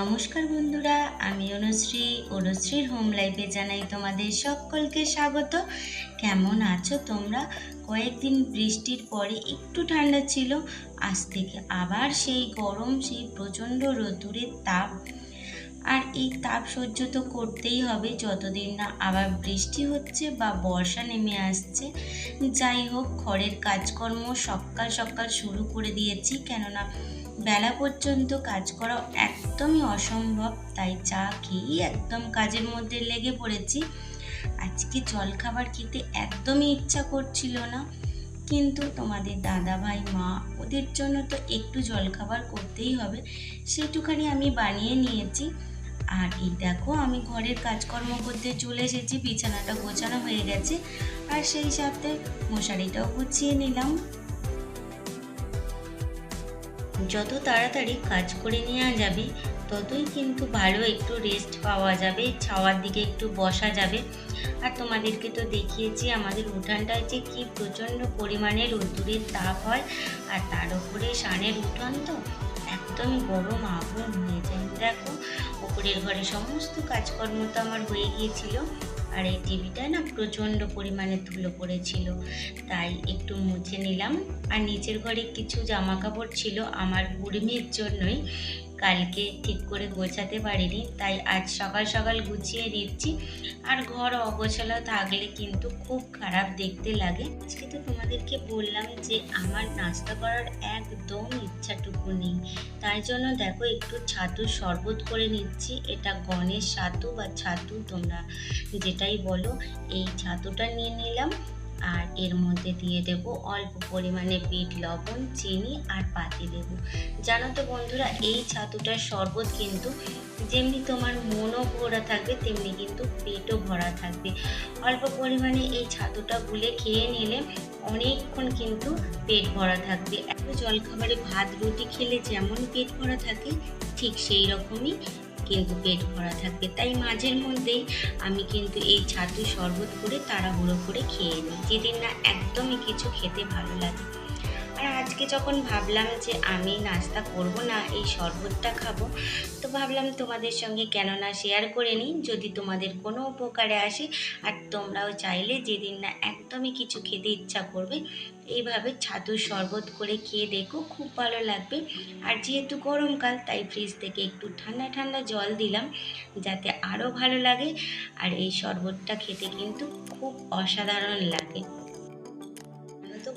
নমস্কার বন্ধুরা, আমি অনুশ্রী। অনুশ্রীর হোম লাইফে জানাই তোমাদের সকলকে স্বাগত। কেমন আছো তোমরা? কয়েকদিন বৃষ্টির পরে একটু ঠান্ডা ছিল, আজ থেকে আবার সেই গরম, সেই প্রচণ্ড রোদ্দুরের তাপ। আর এই তাপ সহ্য তো করতেই হবে, যতদিন না আবার বৃষ্টি হচ্ছে বা বর্ষা নেমে আসছে। যাই হোক, ঘরের কাজকর্ম সকাল সকাল শুরু করে দিয়েছি, কেননা বেলা পর্যন্ত কাজ করা একদমই অসম্ভব, তাই চা খেয়েই একদম কাজের মধ্যে লেগে পড়েছি। আজকে জলখাবার খেতে একদমই ইচ্ছা করছিল না, কিন্তু তোমাদের দাদা ভাই মা, ওদের জন্য তো একটু জলখাবার করতেই হবে, সেটুখানি আমি বানিয়ে নিয়েছি। আর এই দেখো, আমি ঘরের কাজকর্ম করতে চলে এসেছি, বিছানাটা গোছানো হয়ে গেছে, আর সেই সাথে মশারিটাও গুছিয়ে নিলাম। যত তাড়াতাড়ি কাজ করে নেওয়া যাবে, ততই কিন্তু ভালো একটু রেস্ট পাওয়া যাবে, ছাওয়ার দিকে একটু বসা যাবে। আর তোমাদেরকে তো দেখিয়েছি আমাদের উঠানটায় যে কি প্রচণ্ড পরিমাণে রোদ্দুরের তাপ হয়, আর তার উপরে সানের উঠান তো একদম গরম আগুন হয়ে যায়। দেখো উপরের ঘরে সমস্ত কাজকর্ম তো আমার হয়ে গিয়েছিল। আর এই টিভিটা না প্রচণ্ড পরিমাণে ধুলো পড়েছিল। তাই একটু মুছে নিলাম। আর নিচের ঘরে কিছু জামা কাপড় ছিল আমার বুড়িমির জন্যই। কালকে ঠিক করে গোছাতে পারিনি, তাই আজ সকাল সকাল গুছিয়ে দিচ্ছি আর ঘর অগোছালো থাকলে কিন্তু খুব খারাপ দেখতে লাগে। আজকে তো তোমাদেরকে বললাম যে আমার নাস্তা করার একদম ইচ্ছাটুকু নেই। তাই জন্য দেখো একটু ছাতুর শরবত করে নিচ্ছি। এটা গণেশ ছাতু বা ছাতু তোমরা যেটাই বলো, এই ছাতুটা নিয়ে নিলাম। আর এর মধ্যে দিয়ে দেব অল্প পরিমাণে বিট, লবণ, চিনি আর পাতি দেব জানো তো বন্ধুরা, এই ছাতুটার শরবত কিন্তু যেমনি তোমার মনও ভরা থাকবে, তেমনি কিন্তু পেটও ভরা থাকবে। অল্প পরিমাণে এই ছাতুটা গুলে খেয়ে নিলে অনেকক্ষণ কিন্তু পেট ভরা থাকবে। এত জলখাবারে ভাত, রুটি খেলে যেমন পেট ভরা থাকে, ঠিক সেই রকমই কিন্তু পেট ভরা থাকবে তাই মাঝের মধ্যেই আমি কিন্তু এই ছাতু শরবত করে তাড়াহুড়ো করে খেয়ে নিই। যেদিন না একদমই কিছু খেতে ভালো লাগে। আর আজকে যখন ভাবলাম যে আমি নাস্তা করব না, এই শরবতটা খাব, তো ভাবলাম তোমাদের সঙ্গে কেন না শেয়ার করে নিই। যদি তোমাদের কোনো উপকারে আসে, আর তোমরাও চাইলে যেদিন না একদমই কিছু খেতে ইচ্ছা করবে, এইভাবে ছাতুর শরবত করে খেয়ে দেখো, খুব ভালো লাগবে। আর যেহেতু গরমকাল, তাই ফ্রিজ থেকে একটু ঠান্ডা ঠান্ডা জল দিলাম, যাতে আরও ভালো লাগে। আর এই শরবতটা খেতে কিন্তু খুব অসাধারণ লাগে।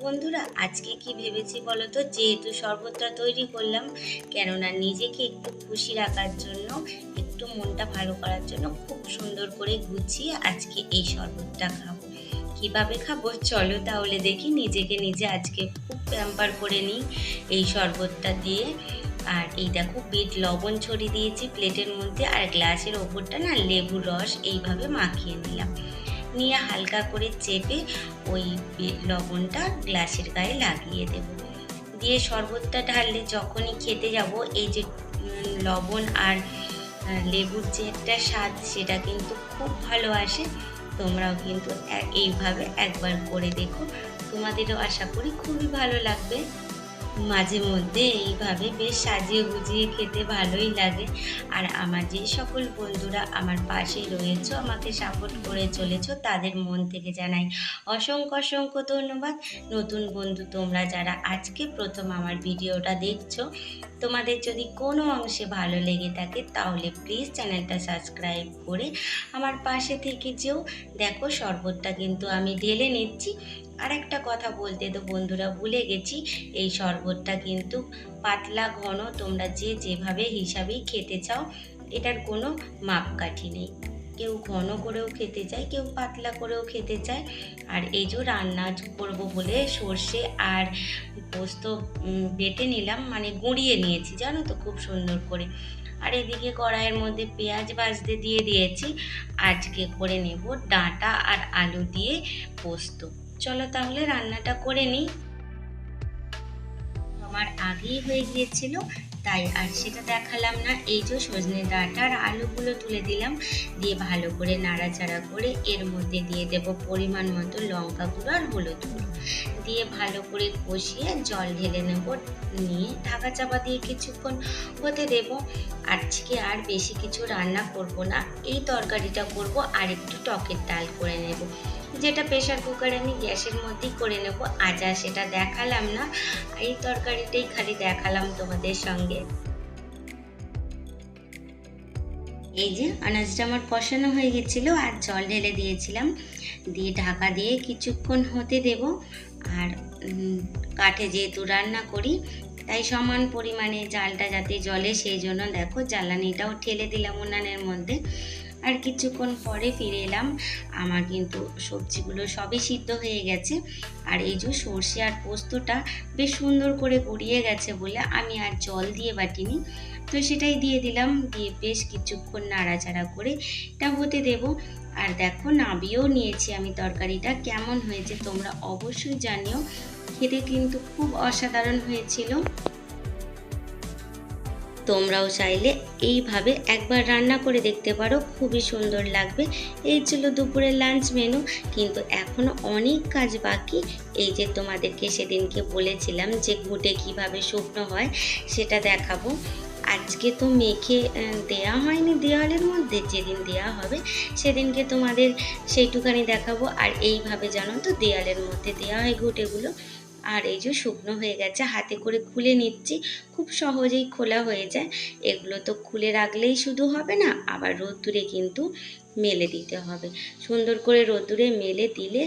বন্ধুরা, আজকে কি ভেবেছি বলো তো যেহেতু শরবতটা তৈরি করলাম, কেননা নিজেকে একটু খুশি রাখার জন্য, একটু মনটা ভালো করার জন্য খুব সুন্দর করে গুছিয়ে আজকে এই শরবতটা খাব। কীভাবে খাব? চলো তাহলে দেখি, নিজেকে নিজে আজকে খুব প্যাম্পার করে নিই এই শরবতটা দিয়ে। আর এই দেখো, বিট লবণ ছড়িয়ে দিয়েছি প্লেটের মধ্যে, আর গ্লাসের ওপরটা না লেবুর রস এইভাবে মাখিয়ে নিলাম। নিয়ে হালকা করে চেপে ওই লবণটা গ্লাসের গায়ে লাগিয়ে দেব। দিয়ে শরবতটা ঢাললে যখনই খেতে যাব, এই যে লবণ আর লেবুর যে একটা স্বাদ, সেটা কিন্তু খুব ভালো আসে। তোমরাও কিন্তু এইভাবে একবার করে দেখো। তোমাদেরও আশা করি খুবই ভালো লাগবে। মাঝে মধ্যে এইভাবে বেশ সাজিয়ে গুজিয়ে খেতে ভালোই লাগে। আর আমার যে সকল বন্ধুরা আমার পাশে রয়েছে, আমাকে সাপোর্ট করে চলেছো, তাদের মন থেকে জানাই অসংখ্য অসংখ্য ধন্যবাদ। নতুন বন্ধু তোমরা যারা আজকে প্রথম আমার ভিডিওটা দেখছ, তোমাদের যদি কোনো অংশে ভালো লেগে থাকে, তাহলে প্লিজ চ্যানেলটা সাবস্ক্রাইব করে আমার পাশে থেকে যেও। দেখো, শরবতটা কিন্তু আমি ঢেলে নিচ্ছি। আর একটা কথা বলতে তো বন্ধুরা ভুলে গেছি, এই শরবতটা কিন্তু পাতলা, ঘন, তোমরা যে যেভাবে হিসাবেই খেতে চাও, এটার কোনো মাপকাঠি নেই। কেউ ঘন করেও খেতে চায়, কেউ পাতলা করেও খেতে চায়। আর এই যে রান্না করব বলে সর্ষে আর পোস্ত বেটে নিলাম মানে গুঁড়িয়ে নিয়েছি, জানো তো, খুব সুন্দর করে। আর এদিকে কড়াইয়ের মধ্যে পেঁয়াজ ভাজতে দিয়ে দিয়েছি। আজকে করে নেব ডাঁটা আর আলু দিয়ে পোস্ত। চলো তাহলে রান্নাটা করে নিই। আমার আগেই হয়ে গিয়েছিল, তাই আর সেটা দেখালাম না। এই যে সজনে ডাঁটা আর আলুগুলো তুলে দিলাম, দিয়ে ভালো করে নাড়াচাড়া করে এর মধ্যে দিয়ে দেব পরিমাণ মতো লঙ্কা গুঁড়ো আর হলুদ গুঁড়ো। দিয়ে ভালো করে কষিয়ে জল ঢেলে নেব, নিয়ে ঢাকা চাপা দিয়ে কিছুক্ষণ হতে দেব। আজকে আর বেশি কিছু রান্না করব না, এই তরকারিটা করব আর একটু টকের ডাল করে নেব। যেটা প্রেশার কুকারে আমি গ্যাসের মধ্যেই করে নেব। আজ আর সেটা দেখালাম না, এই তরকারিটাই খালি দেখালাম তোমাদের সঙ্গে। এই যে আনাজটা আমার কষানো হয়ে গেছিল, আর জল ঢেলে দিয়েছিলাম। দিয়ে ঢাকা দিয়ে কিছুক্ষণ হতে দেব। আর কাঠে যেহেতু রান্না করি, তাই সমান পরিমাণে জালটা যাতে জলে সেই জন্য দেখো জ্বালানিটাও ঠেলে দিলাম উনানের মধ্যে। আর কিছুক্ষণ পরে ফিরে এলাম। আমার কিন্তু সবজিগুলো সবই সিদ্ধ হয়ে গেছে। আর এই যে সর্ষে আর পোস্তটা বেশ সুন্দর করে গড়িয়ে গেছে বলে আমি আর জল দিয়ে বাটিনি। তো সেটাই দিয়ে দিলাম। দিয়ে বেশ কিছুক্ষণ নাড়াচাড়া করে এটা হতে দেব। আর দেখো নাবিয়েও নিয়েছি আমি তরকারিটা। কেমন হয়েছে তোমরা অবশ্যই জানিও। খেতে কিন্তু খুব অসাধারণ হয়েছিল। তোমরাও চাইলে এইভাবে একবার রান্না করে দেখতে পারো, খুবই সুন্দর লাগবে। এই ছিল দুপুরের লাঞ্চ মেনু কিন্তু এখনও অনেক কাজ বাকি। এই যে তোমাদেরকে সেদিনকে বলেছিলাম যে ঘুটে কীভাবে শুকনো হয়, সেটা দেখাবো। আজকে তো মেখে দেয়া হয়নি দেওয়ালের মধ্যে, যেদিন দেয়া হবে সেদিনকে তোমাদের সেইটুখানি দেখাবো। আর এইভাবে জানো তো দেয়ালের মধ্যে দেওয়া হয় ঘুটেগুলো। আর এই যে শুকনো হয়ে গেছে, হাতে করে খুলে নিচ্ছি। খুব সহজেই খোলা হয়ে যায়। এগুলো তো খুলে রাখলেই শুধু হবে না, আবার রোদ্দুরে কিন্তু মেলে দিতে হবে। সুন্দর করে রোদ্দুরে মেলে দিলে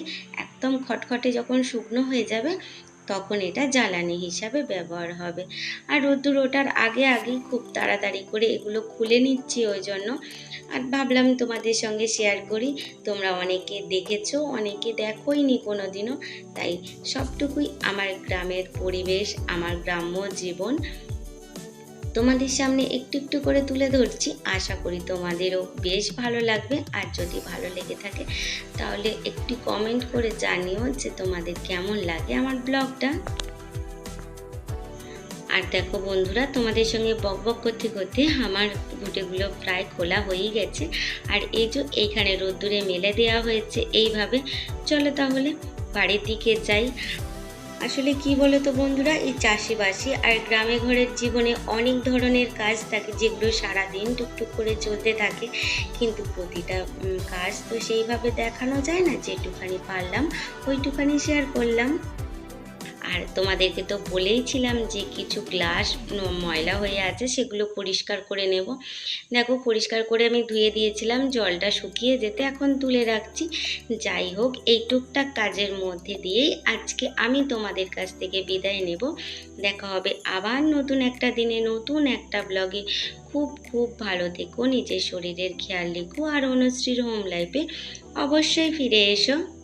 একদম খটখটে যখন শুকনো হয়ে যাবে তখন এটা জ্বালানি হিসাবে ব্যবহার হবে। আর রোদ্দুর ওঠার আগে আগেই খুব তাড়াতাড়ি করে এগুলো খুলে নিচ্ছি ওই জন্য। আর ভাবলাম তোমাদের সঙ্গে শেয়ার করি। তোমরা অনেকে দেখেছ, অনেকে দেখোইনি কোনো দিনও তাই সবটুকুই আমার গ্রামের পরিবেশ, আমার গ্রাম্য জীবন। তোমাদের সামনে একটু একটু করে তুলে ধরছি। আশা করি তোমাদেরও বেশ ভালো লাগবে। আর যদি ভালো লেগে থাকে, তাহলে একটু কমেন্ট করে জানিও যে তোমাদের কেমন লাগে আমার ব্লগটা। আর দেখো বন্ধুরা, তোমাদের সঙ্গে বক বক করতে করতে আমার গুটেগুলো প্রায় খোলা হয়েই গেছে। আর এই যে এইখানে রোদ্দুরে মেলে দেওয়া হয়েছে, এইভাবে। চলো তাহলে বাড়ির দিকে যাই। আসলে কি বলো তো বন্ধুরা, এই চাষিবাসি আর গ্রামে ঘরের জীবনে অনেক ধরনের কাজ থাকে যেগুলো সারাদিন টুকটুক করে চলতে থাকে। কিন্তু প্রতিটা কাজ তো সেইভাবে দেখানো যায় না, যেটুখানি পারলাম ওইটুখানি শেয়ার করলাম। আর তোমাদেরকে তো বলেইছিলাম যে কিছু গ্লাস ময়লা হয়ে আছে, সেগুলো পরিষ্কার করে নেব। দেখো, পরিষ্কার করে আমি ধুয়ে দিয়েছিলাম, জলটা শুকিয়ে যেতে এখন তুলে রাখছি। যাই হোক, এই টুকটাক কাজের মধ্যে দিয়েই আজকে আমি তোমাদের কাছ থেকে বিদায় নেব। দেখা হবে আবার নতুন একটা দিনে, নতুন একটা ব্লগে। খুব খুব ভালো থেকো, নিজের শরীরের খেয়াল রেখো, আর অনুশ্রীর হোম লাইফে অবশ্যই ফিরে এসো।